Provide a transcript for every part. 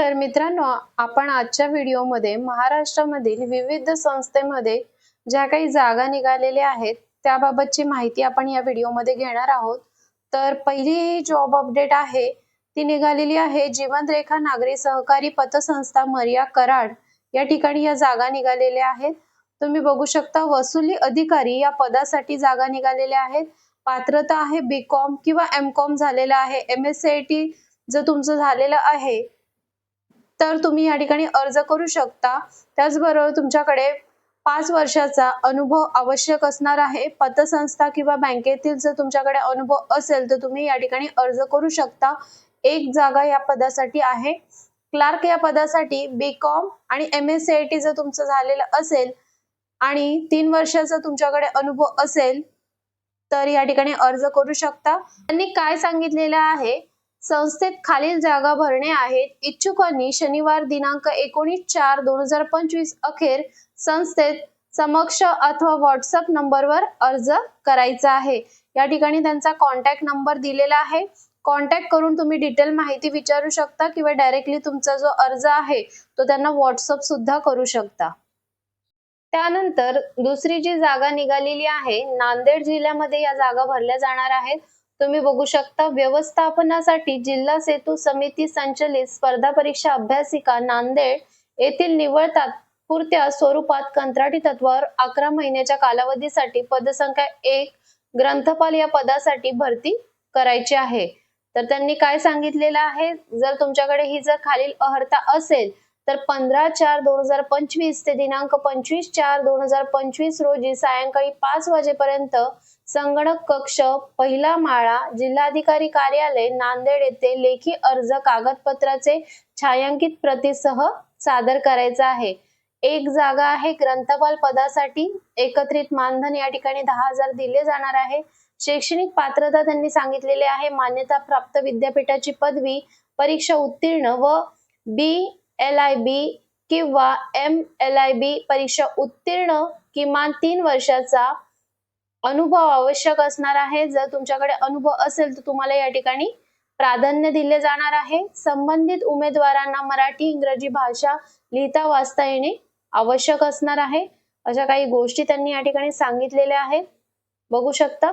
तर मित्रांनो आपण आजच्या व्हिडिओमध्ये महाराष्ट्रामधील विविध संस्थेमध्ये ज्या काही जागा निघालेल्या आहेत त्याबाबतची माहिती आपण या व्हिडिओमध्ये घेणार आहोत. तर पहिली ही जॉब अपडेट आहे ती निघालेली आहे जीवन रेखा नागरी सहकारी पतसंस्था मर्या कराड या ठिकाणी या जागा निघालेल्या आहेत. तुम्ही बघू शकता वसुली अधिकारी या पदासाठी जागा निघालेल्या आहेत. पात्रता आहे बी कॉम किंवा एम कॉम झालेलं आहे. M S C I T जर तुमचं झालेलं आहे तर तुम्ही या ठिकाणी अर्ज करू शकता. त्याचबरोबर तुमच्याकडे पाच वर्षाचा अनुभव आवश्यक असणार आहे. पतसंस्था किंवा बँकेतील जर तुमच्याकडे अनुभव असेल तर तुम्ही या ठिकाणी अर्ज करू शकता. एक जागा या पदासाठी आहे. क्लार्क या पदासाठी बी कॉम आणि M S C I T जर तुमचं झालेलं असेल आणि तीन वर्षाचा तुमच्याकडे अनुभव असेल तर या ठिकाणी अर्ज करू शकता. त्यांनी काय सांगितलेलं आहे? संस्थेत खालील जागा भरणे आहेत. इच्छुकांनी शनिवार दिनांक एकोणीस चार दोन हजार पंचवीस अखेर संस्थेत समक्ष अथवा व्हॉट्सअप नंबरवर अर्ज करायचा आहे. या ठिकाणी त्यांचा कॉन्टॅक्ट नंबर दिलेला आहे. कॉन्टॅक्ट करून तुम्ही डिटेल माहिती विचारू शकता किंवा डायरेक्टली तुमचा जो अर्ज आहे तो त्यांना व्हॉट्सअप सुद्धा करू शकता. त्यानंतर दुसरी जी जागा निघालेली आहे नांदेड जिल्ह्यामध्ये या जागा भरल्या जाणार आहेत. तुम्ही बघू शकता व्यवस्थापनासाठी जिल्हा सेतू समिती संचलित स्पर्धा परीक्षा अभ्यासिका नांदेड येथील निवड तात्पुरत्या स्वरूपात कंत्राटी तत्वावर अकरा महिन्याच्या कालावधीसाठी पदसंख्या एक ग्रंथपाल या पदासाठी भरती करायची आहे. तर त्यांनी काय सांगितलेलं आहे? जर तुमच्याकडे ही जर खालील अर्हता असेल तर पंधरा चार दोन हजार पंचवीस ते दिनांक पंचवीस चार दोन हजार पंचवीस रोजी सायंकाळी पाच वाजेपर्यंत संगणक कक्ष पहिला माळा जिल्हाधिकारी कार्यालय नांदेड येथे लेखी अर्ज कागदपत्राचे छायांकित प्रतीसह सादर करायचा आहे. एक जागा आहे ग्रंथपाल पदासाठी. एकत्रित मानधन या ठिकाणी दहा हजार दिले जाणार आहे. शैक्षणिक पात्रता त्यांनी सांगितलेली आहे. मान्यता प्राप्त विद्यापीठाची पदवी परीक्षा उत्तीर्ण व बी एल आय बी किंवा एम एल आय बी परीक्षा उत्तीर्ण किमान तीन वर्षाचा अनुभव आवश्यक असणार आहे. जर तुमच्याकडे अनुभव असेल तर तुम्हाला या ठिकाणी प्राधान्य दिले जाणार आहे. संबंधित उमेदवारांना मराठी इंग्रजी भाषा लिहिता वाचता येणे आवश्यक असणार आहे. अशा काही गोष्टी त्यांनी या ठिकाणी सांगितलेल्या आहेत. बघू शकता.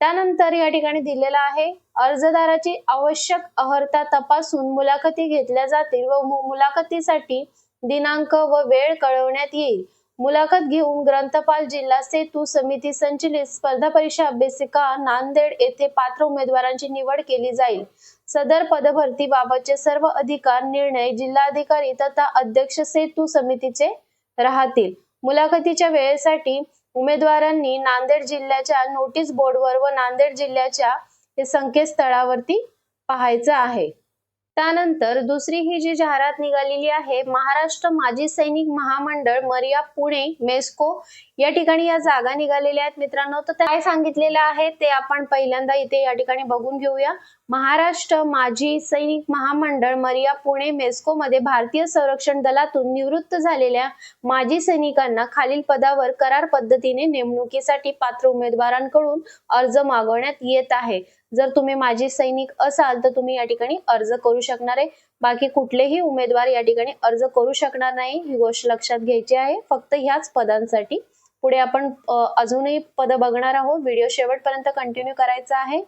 त्यानंतर या ठिकाणी दिलेला आहे. अर्जदाराची आवश्यक अहर्ता तपासून मुलाखती घेतल्या जातील व मु- मुलाखतीसाठी दिनांक व वेळ कळवण्यात येईल. मुलाखत घेऊन ग्रंथपाल जिल्हा सेतू समिती संचलित स्पर्धा परीक्षा अभ्यासिका नांदेड येथे पात्र उमेदवारांची निवड केली जाईल. सदर पदभरती बाबतचे सर्व अधिकार निर्णय जिल्हाधिकारी तथा अध्यक्ष सेतू समितीचे राहतील. मुलाखतीच्या वेळेसाठी उमेदवारांनी नांदेड जिल्ह्याच्या नोटीस बोर्डवर व नांदेड जिल्ह्याच्या हे संकेतस्थळावरती पाहायचं आहे. त्यानंतर दुसरी ही जी जाहिरात निघालेली आहे महाराष्ट्र माजी सैनिक महामंडळ मरिया पुणे मेस्को या ठिकाणी या जागा निघालेल्या आहेत मित्रांनो. तर काय सांगितलेलं आहे ते आपण पहिल्यांदा इथे या ठिकाणी बघून घेऊया. महाराष्ट्र माजी सैनिक महामंडळ मरिया पुणे मेस्को मध्ये भारतीय संरक्षण दलातून निवृत्त झालेल्या माजी सैनिकांना खालील पदावर करार पद्धतीने नेमणुकीसाठी पात्र उमेदवारांकडून अर्ज मागवण्यात येत आहे. जर तुम्ही माजी सैनिक असाल तर तुम्ही या ठिकाणी अर्ज करू शकणार आहे. बाकी कुठलेही उमेदवार या ठिकाणी अर्ज करू शकणार नाही ही गोष्ट लक्षात घ्यायची आहे. फक्त ह्याच पदांसाठी पुढे आपण अजूनही पद बघणार आहोत. व्हिडिओ शेवटपर्यंत कंटिन्यू करायचा आहे.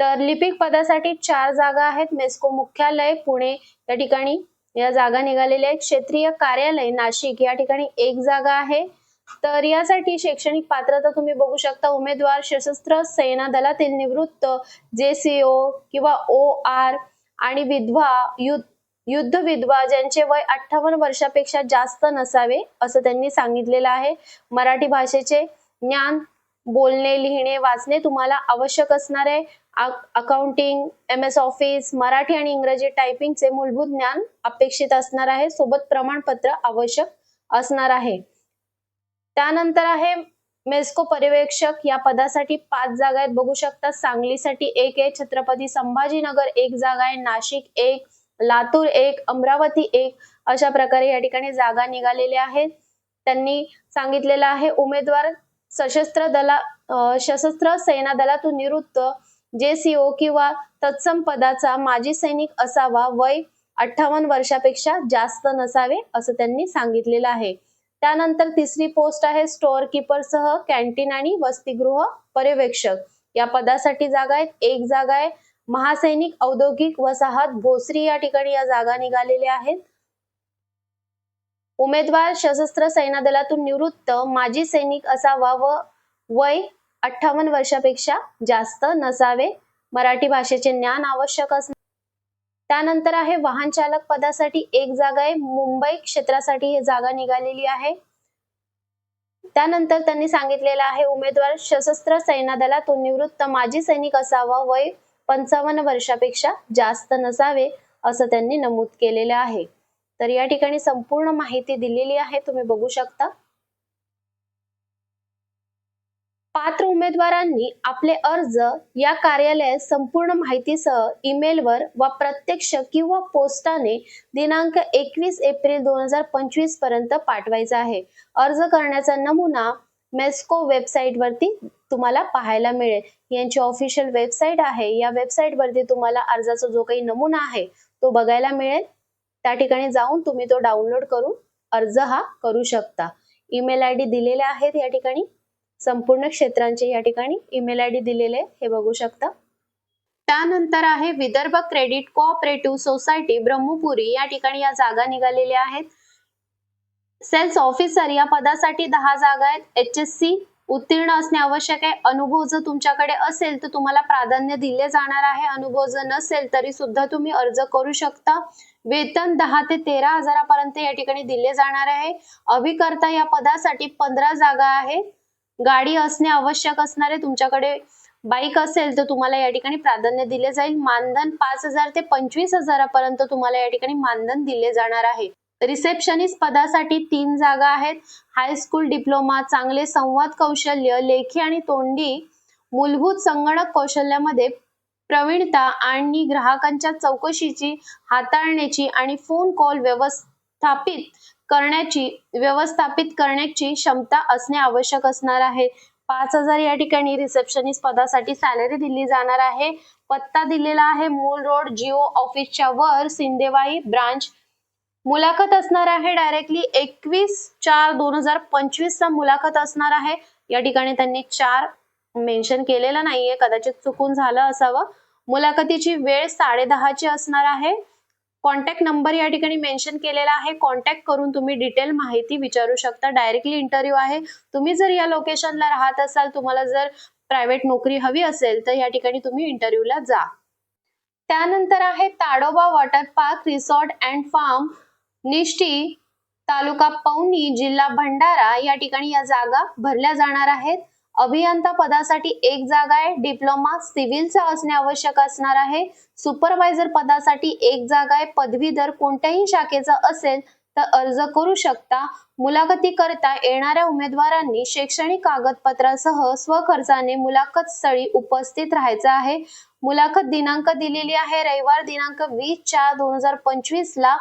तर लिपिक पदासाठी चार जागा आहेत. मेस्को मुख्यालय पुणे या ठिकाणी या जागा निघालेल्या आहेत. क्षेत्रीय कार्यालय नाशिक या ठिकाणी एक जागा आहे. तर यासाठी शैक्षणिक पात्रता तुम्ही बघू शकता. उमेदवार सशस्त्र सेना दलातील निवृत्त जेसीओ किंवा ओ आर आणि विधवा युद्ध युद्ध विधवा ज्यांचे वय अठ्ठावन्न वर्षापेक्षा जास्त नसावे असं त्यांनी सांगितलेलं आहे. मराठी भाषेचे ज्ञान बोलणे लिहिणे वाचणे तुम्हाला आवश्यक असणार आहे. Accounting M S office Marathi आणि इंग्रजी टायपिंगचे मूलभूत ज्ञान अपेक्षित असणार आहे. सोबत प्रमाणपत्र आवश्यक असणार आहे. त्यानंतर आहे मेस्को पर्यवेक्षक. या पदासाठी पाच जागा आहेत. बघू शकता सांगलीसाठी एक आहे छत्रपती संभाजीनगर एक जागा आहे नाशिक एक लातूर एक अमरावती एक अशा प्रकारे या ठिकाणी जागा निघालेल्या आहेत. त्यांनी सांगितलेलं आहे उमेदवार सशस्त्र दला सशस्त्र सेना दलातून निवृत्त जे सीओ किंवा तत्सम पदाचा माजी सैनिक असावा वय अठ्ठावन्न वर्षापेक्षा जास्त नसावे असं त्यांनी सांगितलेलं आहे. त्यानंतर तिसरी पोस्ट आहे स्टोअर किपर सह कॅन्टीन आणि वसतिगृह पर्यवेक्षक. या पदासाठी जागा आहेत. एक जागा आहे महासैनिक औद्योगिक वसाहत भोसरी या ठिकाणी या जागा निघालेल्या आहेत. उमेदवार सशस्त्र सैना दलातून निवृत्त माजी सैनिक असावा व वय अठ्ठावन्न वर्षापेक्षा जास्त नसावे. मराठी भाषेचे ज्ञान आवश्यक असणे त्यानंतर आहे वाहन चालक पदासाठी एक जागा आहे. मुंबई क्षेत्रासाठी ही जागा निघालेली आहे. त्यानंतर त्यांनी सांगितलेलं आहे उमेदवार सशस्त्र सेना दलातून निवृत्त माजी सैनिक असावा वय पंचावन्न वर्षापेक्षा जास्त नसावे असं त्यांनी नमूद केलेलं आहे. तर या ठिकाणी संपूर्ण माहिती दिलेली आहे तुम्ही बघू शकता. पात्र उमेदवारांनी आपले अर्ज या कार्यालयात संपूर्ण माहितीसह ईमेलवर व प्रत्यक्ष किंवा पोस्टाने दिनांक एकवीस एप्रिल दोन हजार पंचवीसपर्यंत पाठवायचा आहे. अर्ज करण्याचा नमुना मेस्को वेबसाईट वरती तुम्हाला पाहायला मिळेल. यांची ऑफिशियल वेबसाईट आहे. या वेबसाईट वरती तुम्हाला अर्जाचा जो काही नमुना आहे तो बघायला मिळेल. त्या ठिकाणी जाऊन तुम्ही तो डाउनलोड करून अर्ज हा करू शकता. ईमेल आय डी दिलेल्या आहेत या ठिकाणी. संपूर्ण क्षेत्रांचे या ठिकाणी ईमेल आय डी दिलेले हे बघू शकता. त्यानंतर आहे Vidarbha credit cooperative society Brahmapuri. या ठिकाणी या जागा निघालेल्या आहेत. सेल्स ऑफिसर या पदासाठी दहा जागा आहेत. एच एस सी उत्तीर्ण असणे आवश्यक आहे. अनुभव जर तुमच्याकडे असेल तर तुम्हाला प्राधान्य दिले जाणार आहे. अनुभव जर नसेल तरी सुद्धा तुम्ही अर्ज करू शकता. वेतन दहा ते तेरा हजारापर्यंत या ठिकाणी दिले जाणार आहे. अभिकर्ता या पदासाठी पंधरा जागा आहे. गाडी असणे आवश्यक असणारे तुमच्याकडे बाईक असेल तर तुम्हाला या ठिकाणी प्राधान्य दिले जाईल. मानधन पाच हजार ते पंचवीस हजारापर्यंत तुम्हाला या ठिकाणी मानधन दिले जाणार आहे. रिसेप्शनिस्ट पदासाठी तीन जागा आहेत. हायस्कूल डिप्लोमा चांगले संवाद कौशल्य लेखी आणि तोंडी मूलभूत संगणक कौशल्यामध्ये प्रवीणता आणि ग्राहकांच्या चौकशीची हाताळण्याची आणि फोन कॉल व्यवस्थापित करण्याची व्यवस्थापित करण्याची क्षमता असणे आवश्यक असणार आहे. पाच हजार या ठिकाणी रिसेप्शनिस्ट पदासाठी सॅलरी दिली जाणार आहे. पत्ता दिलेला आहे मूल रोड जिओ ऑफिसच्या वर सिंदेवाई ब्रांच मुलाखत असणार आहे डायरेक्टली एकवीस चार दोन हजार पंचवीस चा मुलाखत असणार आहे. या ठिकाणी त्यांनी चार मेन्शन केलेलं नाहीये. कदाचित चुकून झालं असावं. मुलाखतीची वेळ साडे दहाची असणार आहे. कॉन्टॅक्ट नंबर या ठिकाणी मेन्शन केलेला आहे. कॉन्टॅक्ट करून तुम्ही डिटेल माहिती विचारू शकता. डायरेक्टली इंटरव्ह्यू आहे. तुम्ही जर या लोकेशनला राहत असाल तुम्हाला जर प्रायव्हेट नोकरी हवी असेल तर या ठिकाणी तुम्ही इंटरव्ह्यूला जा. त्यानंतर आहे Tadoba water park resort and farm Nishthi taluka Pauni जिल्हा भंडारा या ठिकाणी या जागा भरल्या जाणार आहेत. अभियंता पदासाठी एक जागा आहे. डिप्लोमा सिव्हिलचा असणे आवश्यक असणार आहे. सुपरवायझर पदासाठी एक जागा आहे. पदवीधर कोणत्याही शाखेचा असेल तर अर्ज करू शकता. मुलाखती करता येणाऱ्या उमेदवारांनी शैक्षणिक कागदपत्रासह स्वखर्चाने मुलाखत स्थळी उपस्थित राहायचं आहे. मुलाखत दिनांक दिलेली आहे. रविवार दिनांक वीस चार दोन हजार पंचवीस ला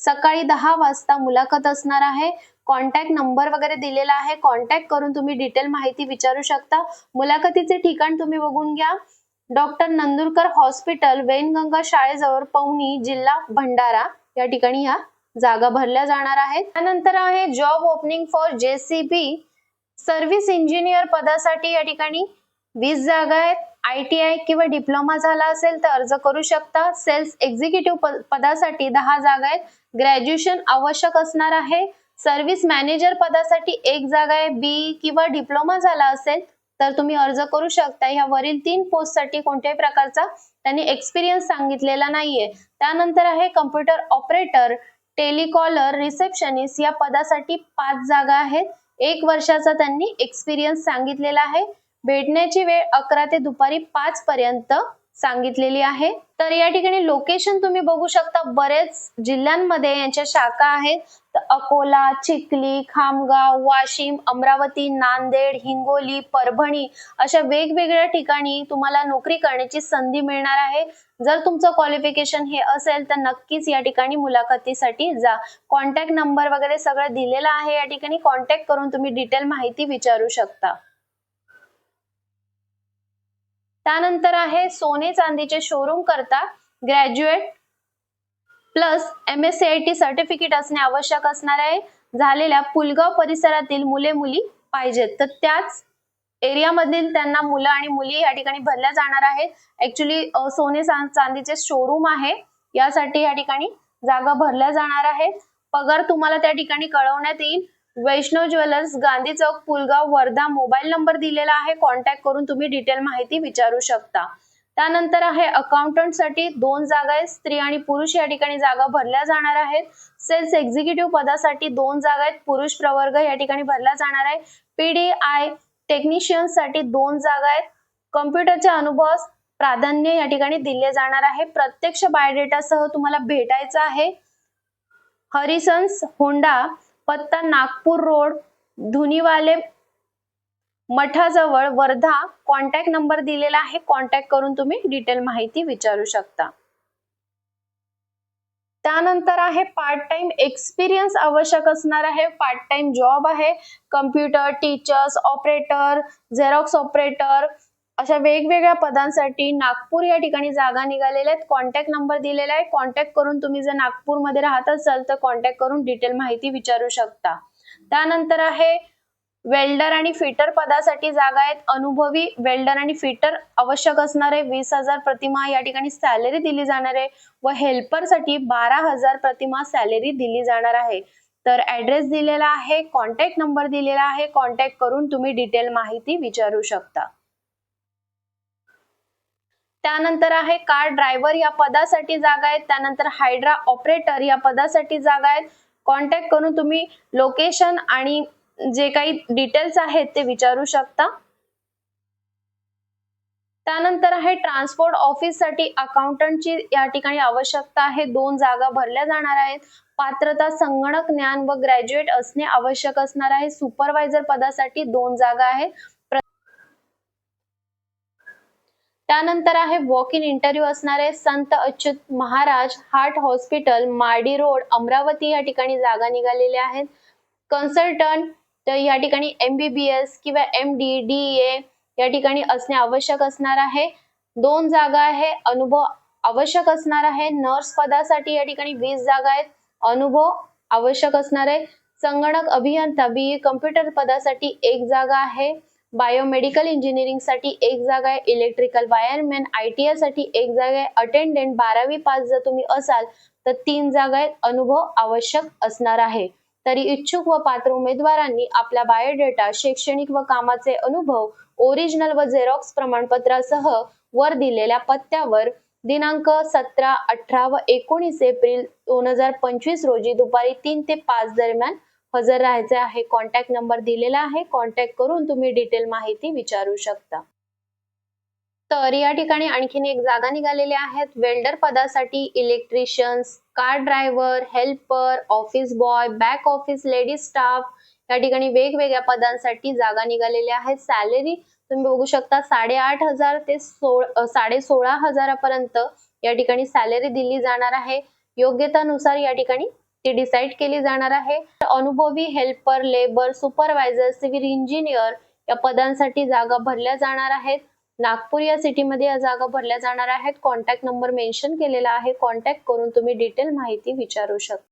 सकाळी दहा वाजता मुलाखत असणार आहे. कॉन्टॅक्ट नंबर वगैरे दिलेला आहे. कॉन्टॅक्ट करून तुम्ही डिटेल माहिती विचारू शकता. मुलाखतीचे ठिकाण तुम्ही बघून घ्या. डॉक्टर नंदुरकर हॉस्पिटल वेनगंगा शाळेजवळ पवनी जिल्हा भंडारा. या ठिकाणी ह्या जागा भरल्या जाणार आहेत. त्यानंतर आहे job opening for JCB service engineer पदासाठी या ठिकाणी वीस जागा आहेत. आय टी आय किंवा डिप्लोमा झाला असेल तर अर्ज करू शकता. सेल्स एक्झिक्युटिव्ह पदासाठी दहा जागा आहेत. ग्रॅज्युएशन आवश्यक असणार आहे. सर्व्हिस मॅनेजर पदासाठी एक जागा आहे बी किंवा डिप्लोमा झाला असेल तर तुम्ही अर्ज करू शकता. ह्या वरील तीन पोस्टसाठी कोणत्याही प्रकारचा त्यांनी एक्सपिरियन्स सांगितलेला नाहीये. त्यानंतर आहे कम्प्युटर ऑपरेटर टेलिकॉलर रिसेप्शनिस्ट या पदासाठी पाच जागा आहेत. एक वर्षाचा त्यांनी एक्सपिरियन्स सांगितलेला आहे. भेटण्याची वेळ अकरा ते दुपारी पाच पर्यंत सांगितलेली आहे. तर या ठिकाणी लोकेशन तुम्ही बघू शकता बरेच जिल्ह्यांमध्ये यांच्या शाखा आहेत. तर अकोला चिखली खामगाव वाशिम अमरावती नांदेड हिंगोली परभणी अशा वेगवेगळ्या ठिकाणी तुम्हाला नोकरी करण्याची संधी मिळणार आहे. जर तुमचं क्वालिफिकेशन हे असेल तर नक्कीच या ठिकाणी मुलाखतीसाठी जा. कॉन्टॅक्ट नंबर वगैरे सगळं दिलेला आहे. या ठिकाणी कॉन्टॅक्ट करून तुम्ही डिटेल माहिती विचारू शकता. त्यानंतर आहे सोने चांदीचे शोरूम करता. Graduate plus M S C I T certificate असणे आवश्यक असणार आहे. झालेल्या पुलगाव परिसरातील मुले मुली पाहिजेत. तर त्याच एरियामधील त्यांना मुलं आणि मुली या ठिकाणी भरल्या जाणार आहेत. ऍक्च्युली सोने चांदीचे शोरूम आहे. यासाठी या ठिकाणी जागा भरल्या जाणार आहेत. पगार तुम्हाला त्या ठिकाणी कळवण्यात येईल. Vaishnav jewellers Gandhi Chowk Pulgaon Wardha mobile number दिलेला आहे. कॉन्टॅक्ट करून तुम्ही डिटेल माहिती विचारू शकता. त्यानंतर आहे अकाउंटंटसाठी दोन जागा आहेत. स्त्री आणि पुरुष या ठिकाणी जागा भरल्या जाणार आहेत. सेल्स एक्झिक्युटिव्ह पदासाठी दोन जागा आहेत. पुरुष प्रवर्ग या ठिकाणी भरला जाणार आहे. पीडीआय टेक्निशियन्ससाठी दोन जागा आहेत. कम्प्युटरच्या अनुभवास प्राधान्य या ठिकाणी दिले जाणार आहे. प्रत्यक्ष बायोडेटासह तुम्हाला भेटायचं आहे. हरिसन्स होंडा पत्ता नागपूर रोड धुनीवाले मठाजवळ वर्धा. कॉन्टॅक्ट नंबर दिलेला आहे. कॉन्टॅक्ट करून तुम्ही डिटेल माहिती विचारू शकता. त्यानंतर आहे पार्ट टाइम एक्सपिरियन्स आवश्यक असणार आहे. पार्ट टाइम जॉब आहे. Computer teachers operator xerox operator अशा वेगवेगळ्या पदांसाठी नागपूर या ठिकाणी जागा निघालेल्या आहेत. कॉन्टॅक्ट नंबर दिलेला आहे. कॉन्टॅक्ट करून तुम्ही जर नागपूरमध्ये राहत असाल तर कॉन्टॅक्ट करून डिटेल माहिती विचारू शकता. त्यानंतर आहे वेल्डर आणि फिटर पदासाठी जागा आहेत. अनुभवी वेल्डर आणि फिटर आवश्यक असणार आहे. वीस हजार प्रतिमा या ठिकाणी सॅलरी दिली जाणार आहे व हेल्परसाठी बारा हजार प्रतिमा सॅलरी दिली जाणार आहे. तर ऍड्रेस दिलेला आहे कॉन्टॅक्ट नंबर दिलेला आहे. कॉन्टॅक्ट करून तुम्ही डिटेल माहिती विचारू शकता. त्यानंतर आहे कार ड्रायव्हर या पदासाठी जागा आहेत. त्यानंतर हायड्रा ऑपरेटर या पदासाठी जागा आहेत. कॉन्टॅक्ट करून तुम्ही लोकेशन आणि जे काही डिटेल्स आहेत ते विचारू शकता. त्यानंतर आहे ट्रान्सपोर्ट ऑफिससाठी अकाउंटंटची या ठिकाणी आवश्यकता आहे. दोन जागा भरल्या जाणार आहेत. पात्रता संगणक ज्ञान व ग्रॅज्युएट असणे आवश्यक असणार आहे. सुपरवायझर पदासाठी दोन जागा आहेत. त्यानंतर आहे वॉक इन इंटरव्ह्यू असणारे Sant Achyut Maharaj heart hospital Madi road Amravati या ठिकाणी जागा निघालेल्या आहेत. कन्सल्टंट तर या ठिकाणी एमबीबीएस किंवा एम डी डी ए या ठिकाणी असणे आवश्यक असणार आहे. दोन जागा आहे अनुभव आवश्यक असणार आहे. नर्स पदासाठी या ठिकाणी वीस जागा आहेत अनुभव आवश्यक असणार आहे. संगणक अभियंता बी कम्प्युटर पदासाठी एक जागा आहे. बायोमेडिकल इंजिनिअरिंगसाठी एक जागा आहे इलेक्ट्रिकल वायरमॅन आय टी आयसाठी एक जागा आहे. अटेंडंट बारावी पास जर तुम्ही असाल तर तीन जागा आहेत. अनुभव आवश्यक असणार आहे. तरी इच्छुक व पात्र उमेदवारांनी आपला बायोडेटा शैक्षणिक व कामाचे अनुभव ओरिजिनल व झेरॉक्स प्रमाणपत्रासह वर दिलेल्या पत्त्यावर दिनांक सतरा अठरा व एकोणीस एप्रिल दोन हजार पंचवीस रोजी दुपारी तीन ते पाच दरम्यान हजर राहायचे आहे कॉन्टॅक्ट नंबर दिलेला आहे कॉन्टॅक्ट करून तुम्ही डिटेल माहिती विचारू शकता. तर या ठिकाणी आणखीन एक जागा निघालेल्या आहेत. वेल्डर पदासाठी electricians car driver helper office boy back office ladies staff या ठिकाणी वेगवेगळ्या पदांसाठी जागा निघालेल्या आहेत. सॅलरी तुम्ही बघू शकता साडेआठ हजार ते सोळ साडे सोळा हजारापर्यंत या ठिकाणी सॅलरी दिली जाणार आहे. योग्यतानुसार या ठिकाणी ती डिसाईड केली जाणार आहे. अनुभवी helper labour supervisor civil engineer या पदांसाठी जागा भरल्या जाणार आहेत. नागपूर या सिटीमध्ये या जागा भरल्या जाणार आहेत. कॉन्टॅक्ट नंबर मेन्शन केलेला आहे. कॉन्टॅक्ट करून तुम्ही डिटेल माहिती विचारू शकता.